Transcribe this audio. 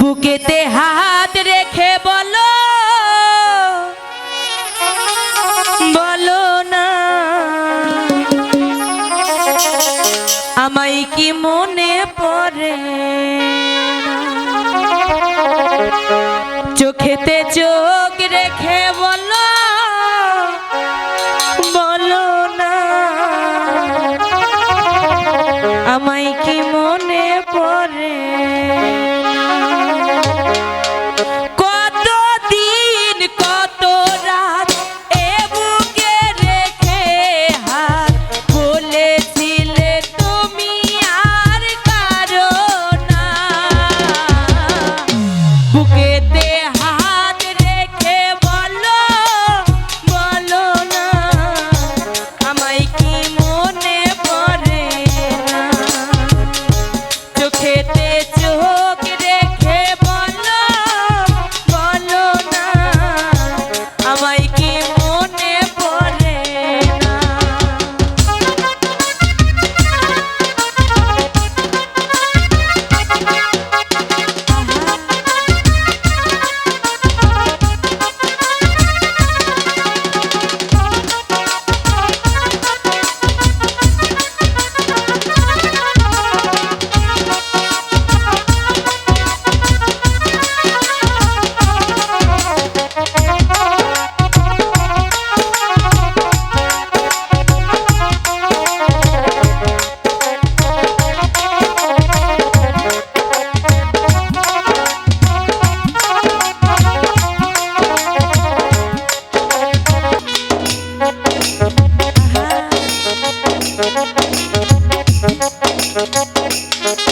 বুকেতে হাত রেখে বলো বলো না। আমায় কি মনে পড়ে? চোখেতে চোখ রেখে Porque Thank